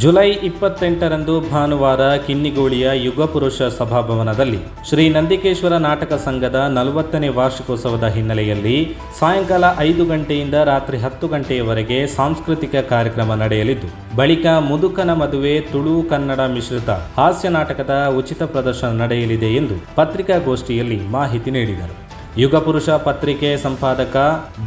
July ಇಪ್ಪತ್ತೆಂಟರಂದು ಭಾನುವಾರ ಕಿನ್ನಿಗೋಳಿಯ ಯುಗಪುರುಷ ಸಭಾಭವನದಲ್ಲಿ ಶ್ರೀ ನಂದಿಕೇಶ್ವರ ನಾಟಕ ಸಂಘದ ನಲವತ್ತನೇ ವಾರ್ಷಿಕೋತ್ಸವದ ಹಿನ್ನೆಲೆಯಲ್ಲಿ ಸಾಯಂಕಾಲ ಐದು ಗಂಟೆಯಿಂದ ರಾತ್ರಿ ಹತ್ತು ಗಂಟೆಯವರೆಗೆ ಸಾಂಸ್ಕೃತಿಕ ಕಾರ್ಯಕ್ರಮ ನಡೆಯಲಿದ್ದು, ಬಳಿಕ ಮುದುಕನ ಮದುವೆ ತುಳು ಕನ್ನಡ ಮಿಶ್ರಿತ ಹಾಸ್ಯ ನಾಟಕದ ಉಚಿತ ಪ್ರದರ್ಶನ ನಡೆಯಲಿದೆ ಎಂದು ಪತ್ರಿಕಾಗೋಷ್ಠಿಯಲ್ಲಿ ಮಾಹಿತಿ ನೀಡಿದರು. ಯುಗಪುರುಷ ಪತ್ರಿಕೆ ಸಂಪಾದಕ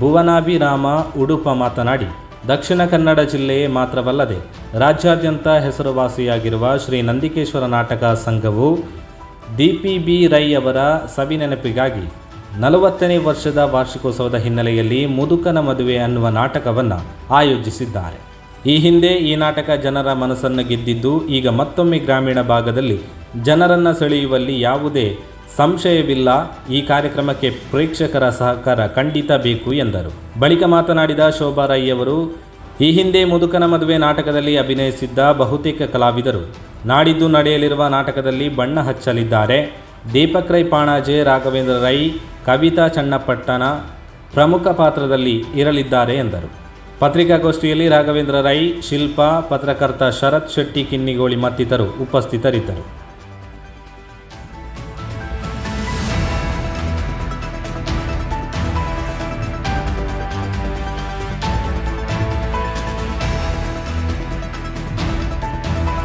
ಭುವನಾಭಿರಾಮ ಉಡುಪ ಮಾತನಾಡಿ ದಕ್ಷಿಣ ಕನ್ನಡ ಜಿಲ್ಲೆಯೇ ಮಾತ್ರವಲ್ಲದೆ ರಾಜ್ಯಾದ್ಯಂತ ಹೆಸರುವಾಸಿಯಾಗಿರುವ ಶ್ರೀ ನಂದಿಕೇಶ್ವರ ನಾಟಕ ಸಂಘವು ಡಿ ಪಿ ಬಿ ರೈ ಅವರ ಸವಿನೆನಪಿಗಾಗಿ ನಲವತ್ತನೇ ವರ್ಷದ ವಾರ್ಷಿಕೋತ್ಸವದ ಹಿನ್ನೆಲೆಯಲ್ಲಿ ಮುದುಕನ ಮದುವೆ ಅನ್ನುವ ನಾಟಕವನ್ನು ಆಯೋಜಿಸಿದ್ದಾರೆ. ಈ ಹಿಂದೆ ಈ ನಾಟಕ ಜನರ ಮನಸ್ಸನ್ನು ಗೆದ್ದಿದ್ದು ಈಗ ಮತ್ತೊಮ್ಮೆ ಗ್ರಾಮೀಣ ಭಾಗದಲ್ಲಿ ಜನರನ್ನು ಸೆಳೆಯುವಲ್ಲಿ ಯಾವುದೇ ಸಂಶಯವಿಲ್ಲ, ಈ ಕಾರ್ಯಕ್ರಮಕ್ಕೆ ಪ್ರೇಕ್ಷಕರ ಸಹಕಾರ ಖಂಡಿತ ಬೇಕು ಎಂದರು. ಬಳಿಕ ಮಾತನಾಡಿದ ಶೋಭಾರಾಯಿಯವರು ಈ ಹಿಂದೆ ಮುದುಕನ ಮದುವೆ ನಾಟಕದಲ್ಲಿ ಅಭಿನಯಿಸಿದ್ದ ಬಹುತೇಕ ಕಲಾವಿದರು. ನಾಡಿದ್ದು ನಡೆಯಲಿರುವ ನಾಟಕದಲ್ಲಿ ಬಣ್ಣ ಹಚ್ಚಲಿದ್ದಾರೆ. ದೀಪಕ್ ರೈ, ಪಾಣಾಜೆ, ರಾಘವೇಂದ್ರ ರೈ, ಕವಿತಾ ಚನ್ನಪಟ್ಟಣ ಪ್ರಮುಖ ಪಾತ್ರದಲ್ಲಿ ಇರಲಿದ್ದಾರೆ ಎಂದರು. ಪತ್ರಿಕಾಗೋಷ್ಠಿಯಲ್ಲಿ ರಾಘವೇಂದ್ರ ರೈ, ಶಿಲ್ಪಾ, ಪತ್ರಕರ್ತ ಶರತ್ ಶೆಟ್ಟಿ, ಕಿನ್ನಿಗೋಳಿ ಮತ್ತಿತರು ಉಪಸ್ಥಿತರಿದ್ದರು.